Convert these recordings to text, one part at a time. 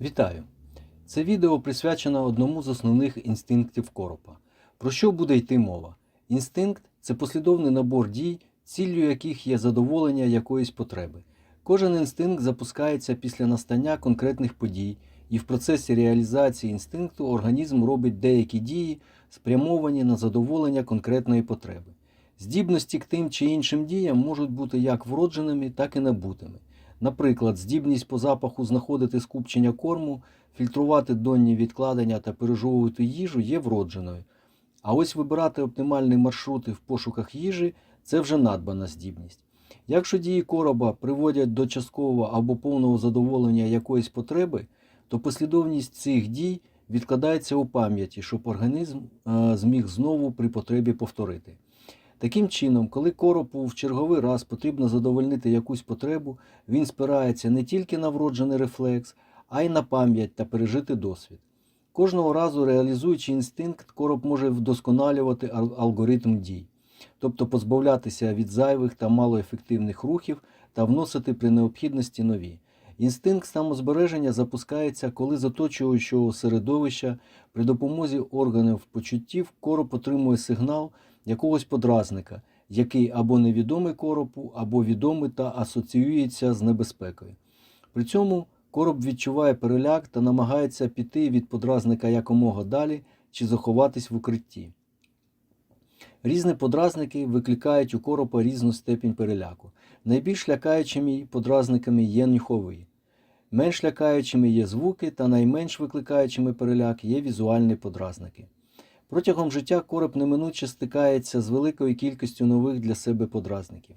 Вітаю! Це відео присвячено одному з основних інстинктів коропа. Про що буде йти мова? Інстинкт це послідовний набор дій, ціллю яких є задоволення якоїсь потреби. Кожен інстинкт запускається після настання конкретних подій, і в процесі реалізації інстинкту організм робить деякі дії, спрямовані на задоволення конкретної потреби. Здібності к тим чи іншим діям можуть бути як вродженими, так і набутими. Наприклад, здібність по запаху знаходити скупчення корму, фільтрувати донні відкладення та пережовувати їжу є вродженою. А ось вибирати оптимальні маршрути в пошуках їжі це вже надбана здібність. Якщо дії короба приводять до часткового або повного задоволення якоїсь потреби, то послідовність цих дій відкладається у пам'яті, щоб організм е, зміг знову при потребі повторити. Таким чином, коли коропу в черговий раз потрібно задовольнити якусь потребу, він спирається не тільки на вроджений рефлекс, а й на пам'ять та пережити досвід. Кожного разу реалізуючи інстинкт, короб може вдосконалювати алгоритм дій, тобто позбавлятися від зайвих та малоефективних рухів та вносити при необхідності нові. Інстинкт самозбереження запускається, коли з оточуючого середовища при допомозі органів почуттів короб отримує сигнал якогось подразника, який або невідомий коропу, або відомий та асоціюється з небезпекою. При цьому короб відчуває переляк та намагається піти від подразника якомога далі чи заховатись в укритті. Різні подразники викликають у коропа різну степінь переляку. Найбільш лякаючими подразниками є нюхові. Менш лякаючими є звуки та найменш викликаючими переляк є візуальні подразники. Протягом життя короб неминуче стикається з великою кількістю нових для себе подразників.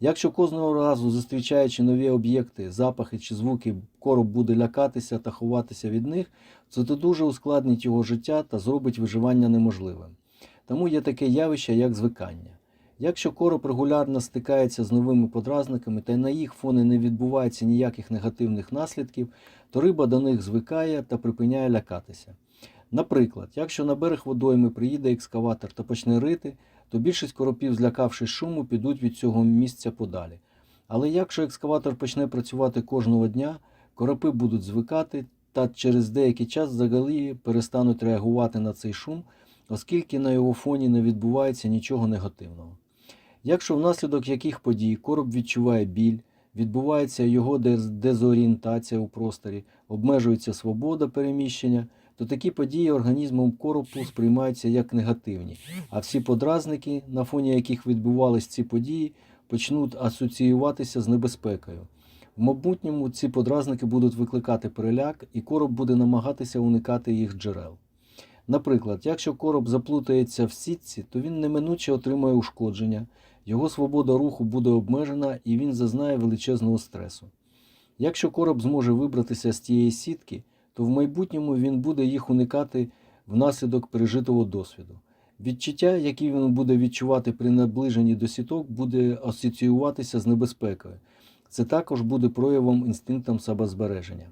Якщо кожного разу зустрічаючи нові об'єкти, запахи чи звуки, короб буде лякатися та ховатися від них, це дуже ускладнить його життя та зробить виживання неможливим. Тому є таке явище, як звикання. Якщо короб регулярно стикається з новими подразниками та на їх фоні не відбувається ніяких негативних наслідків, то риба до них звикає та припиняє лякатися. Наприклад, якщо на берег водойми приїде екскаватор та почне рити, то більшість коропів, злякавшись шуму, підуть від цього місця подалі. Але якщо екскаватор почне працювати кожного дня, коропи будуть звикати та через деякий час взагалі перестануть реагувати на цей шум, оскільки на його фоні не відбувається нічого негативного. Якщо внаслідок яких подій короб відчуває біль, відбувається його дез- дезорієнтація у просторі, обмежується свобода переміщення, то такі події організмом коропу сприймаються як негативні, а всі подразники, на фоні яких відбувались ці події, почнуть асоціюватися з небезпекою. В майбутньому ці подразники будуть викликати переляк, і короб буде намагатися уникати їх джерел. Наприклад, якщо короб заплутається в сітці, то він неминуче отримає ушкодження, його свобода руху буде обмежена і він зазнає величезного стресу. Якщо короб зможе вибратися з тієї сітки, то в майбутньому він буде їх уникати внаслідок пережитого досвіду. Відчуття, які він буде відчувати при наближенні до сіток, буде асоціюватися з небезпекою. Це також буде проявом інстинктом самозбереження.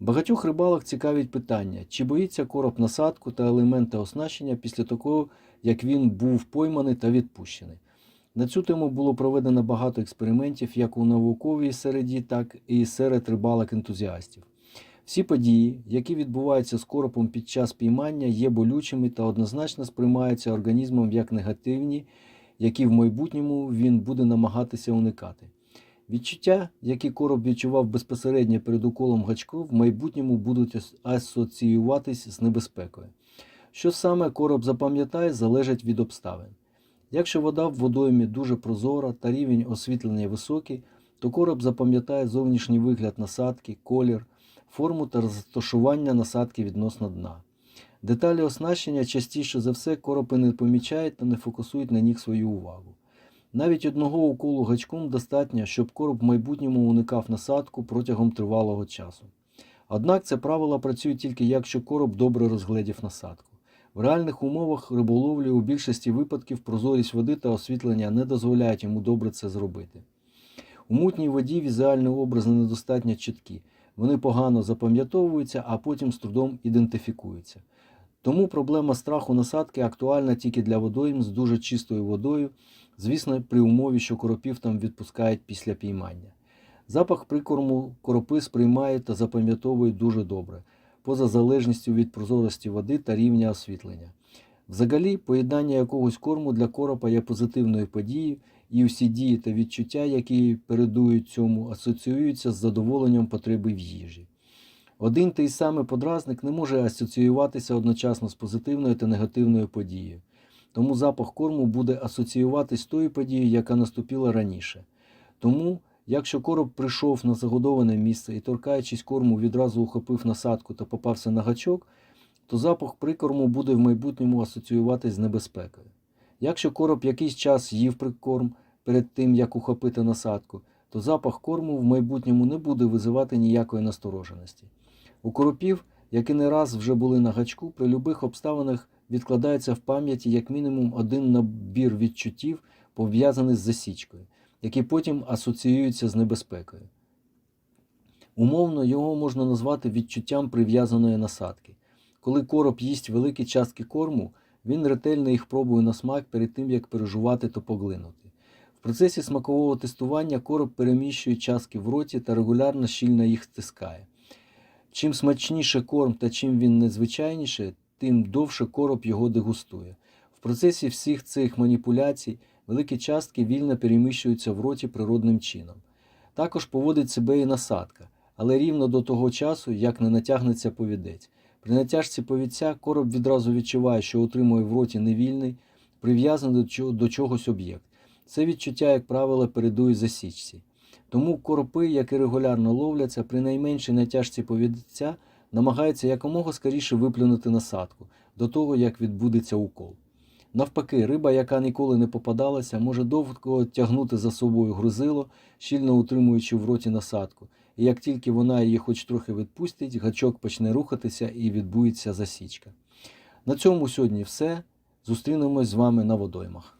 Багатьох рибалок цікавить питання, чи боїться короб насадку та елементи оснащення після такого, як він був пойманий та відпущений. На цю тему було проведено багато експериментів як у науковій середі, так і серед рибалок-ентузіастів. Всі події, які відбуваються з коропом під час піймання, є болючими та однозначно сприймаються організмом як негативні, які в майбутньому він буде намагатися уникати. Відчуття, які короб відчував безпосередньо перед уколом гачку, в майбутньому будуть асоціюватись з небезпекою. Що саме короб запам'ятає, залежить від обставин. Якщо вода в водоймі дуже прозора та рівень освітлення високий, то короб запам'ятає зовнішній вигляд насадки, колір, форму та розташування насадки відносно дна. Деталі оснащення частіше за все коропи не помічають та не фокусують на них свою увагу. Навіть одного уколу гачком достатньо, щоб короб в майбутньому уникав насадку протягом тривалого часу. Однак це правило працює тільки якщо короб добре розгледів насадку. В реальних умовах риболовлі у більшості випадків прозорість води та освітлення не дозволяють йому добре це зробити. У мутній воді візуальні образи недостатньо чіткі, вони погано запам'ятовуються, а потім з трудом ідентифікуються. Тому проблема страху насадки актуальна тільки для водойм з дуже чистою водою, звісно, при умові, що коропів там відпускають після піймання. Запах прикорму коропи сприймають та запам'ятовують дуже добре, поза залежністю від прозорості води та рівня освітлення. Взагалі, поєднання якогось корму для коропа є позитивною подією, і всі дії та відчуття, які передують цьому, асоціюються з задоволенням потреби в їжі. Один той самий подразник не може асоціюватися одночасно з позитивною та негативною подією. Тому запах корму буде асоціюватись з тою подією, яка наступила раніше. Тому, якщо короб прийшов на загодоване місце і, торкаючись корму, відразу ухопив насадку та попався на гачок, то запах прикорму буде в майбутньому асоціюватись з небезпекою. Якщо короб якийсь час їв прикорм перед тим, як ухопити насадку, то запах корму в майбутньому не буде визивати ніякої настороженості. У коропів, які не раз вже були на гачку, при любих обставинах відкладається в пам'яті як мінімум один набір відчуттів, пов'язаний з засічкою, які потім асоціюються з небезпекою. Умовно його можна назвати відчуттям прив'язаної насадки. Коли короб їсть великі частки корму, він ретельно їх пробує на смак перед тим, як пережувати та поглинути. В процесі смакового тестування короб переміщує частки в роті та регулярно щільно їх стискає. Чим смачніше корм та чим він незвичайніше, тим довше короб його дегустує. В процесі всіх цих маніпуляцій великі частки вільно переміщуються в роті природним чином. Також поводить себе і насадка, але рівно до того часу, як не натягнеться повідець. При натяжці повідця короб відразу відчуває, що отримує в роті невільний, прив'язаний до чогось об'єкт. Це відчуття, як правило, передує засічці. Тому коропи, які регулярно ловляться, при найменшій натяжці повідця намагаються якомога скоріше виплюнути насадку до того, як відбудеться укол. Навпаки, риба, яка ніколи не попадалася, може довго тягнути за собою грузило, щільно утримуючи в роті насадку. І як тільки вона її хоч трохи відпустить, гачок почне рухатися і відбується засічка. На цьому сьогодні все. Зустрінемось з вами на водоймах.